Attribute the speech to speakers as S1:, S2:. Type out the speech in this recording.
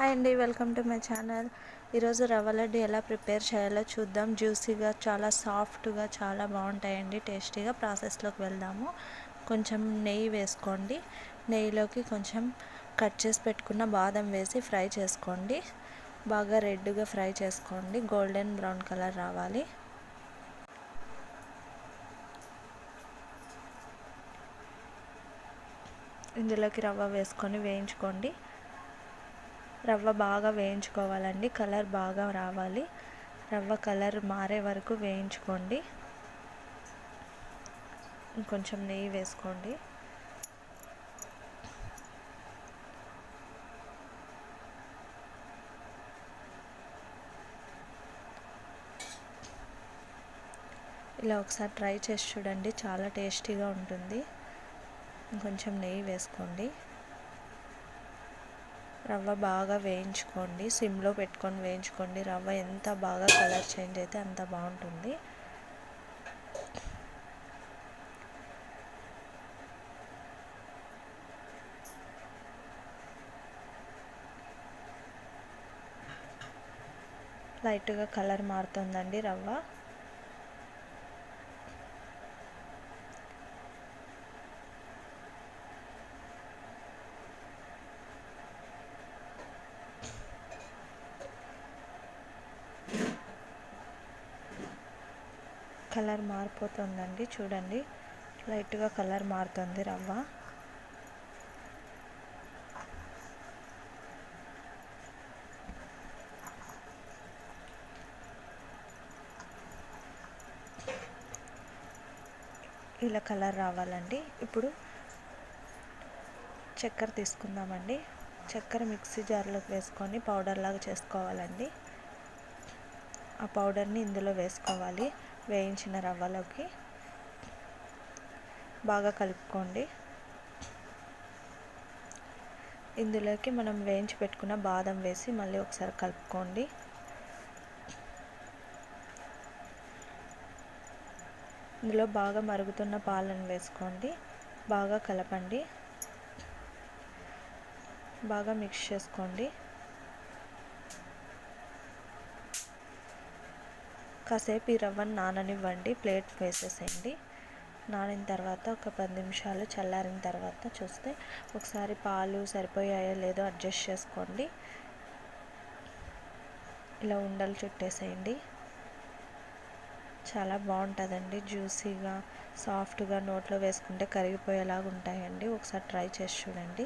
S1: Hi అండి welcome to my channel. ఈరోజు రవ్వ లడ్డు ఎలా ప్రిపేర్ చేయాలో చూద్దాం. జ్యూసీగా చాలా సాఫ్ట్గా చాలా బాగుంటాయండి. టేస్టీగా ప్రాసెస్లోకి వెళ్దాము. కొంచెం నెయ్యి వేసుకోండి. నెయ్యిలోకి కొంచెం కట్ చేసి పెట్టుకున్న బాదం వేసి ఫ్రై చేసుకోండి. బాగా రెడ్గా ఫ్రై చేసుకోండి. గోల్డెన్ బ్రౌన్ కలర్ రావాలి. ఇందులోకి రవ్వ వేసుకొని వేయించుకోండి. రవ్వ బాగా వేయించుకోవాలండి కలర్ బాగా రావాలి. రవ్వ కలర్ మారే వరకు వేయించుకోండి. కొంచెం నెయ్యి వేసుకోండి. ఇలా ఒకసారి ట్రై చేసి చూడండి చాలా టేస్టీగా ఉంటుంది. కొంచెం నెయ్యి వేసుకోండి. రవ్వ బాగా వేయించుకోండి. సిమ్లో పెట్టుకొని వేయించుకోండి. రవ్వ ఎంత బాగా కలర్ చేంజ్ అయితే అంత బాగుంటుంది. లైట్గా కలర్ మారుతుందండి రవ్వ. కలర్ మారిపోతుందండి చూడండి. లైట్గా కలర్ మారుతుంది రవ్వ. ఇలా కలర్ రావాలండి. ఇప్పుడు చక్కెర తీసుకుందామండి. చక్కెర మిక్సీ జార్లోకి వేసుకొని పౌడర్ లాగా చేసుకోవాలండి. ఆ పౌడర్ని ఇందులో వేసుకోవాలి. వేయించిన రవ్వలోకి బాగా కలుపుకోండి. ఇందులోకి మనం వేయించి పెట్టుకున్న బాదం వేసి మళ్ళీ ఒకసారి కలుపుకోండి. ఇందులో బాగా మరుగుతున్న పాలను వేసుకోండి. బాగా కలపండి. బాగా మిక్స్ చేసుకోండి. కాసేపు ఈ రవ్వను నాననివ్వండి ప్లేట్ వేసేసేయండి. నానిన తర్వాత ఒక పది నిమిషాలు చల్లారిన తర్వాత చూస్తే ఒకసారి పాలు సరిపోయాయో లేదో అడ్జస్ట్ చేసుకోండి. ఇలా ఉండలు చుట్టేసేయండి. చాలా బాగుంటుందండి. జ్యూసీగా సాఫ్ట్గా నోట్లో వేసుకుంటే కరిగిపోయేలాగా ఉంటాయండి. ఒకసారి ట్రై చేసి చూడండి.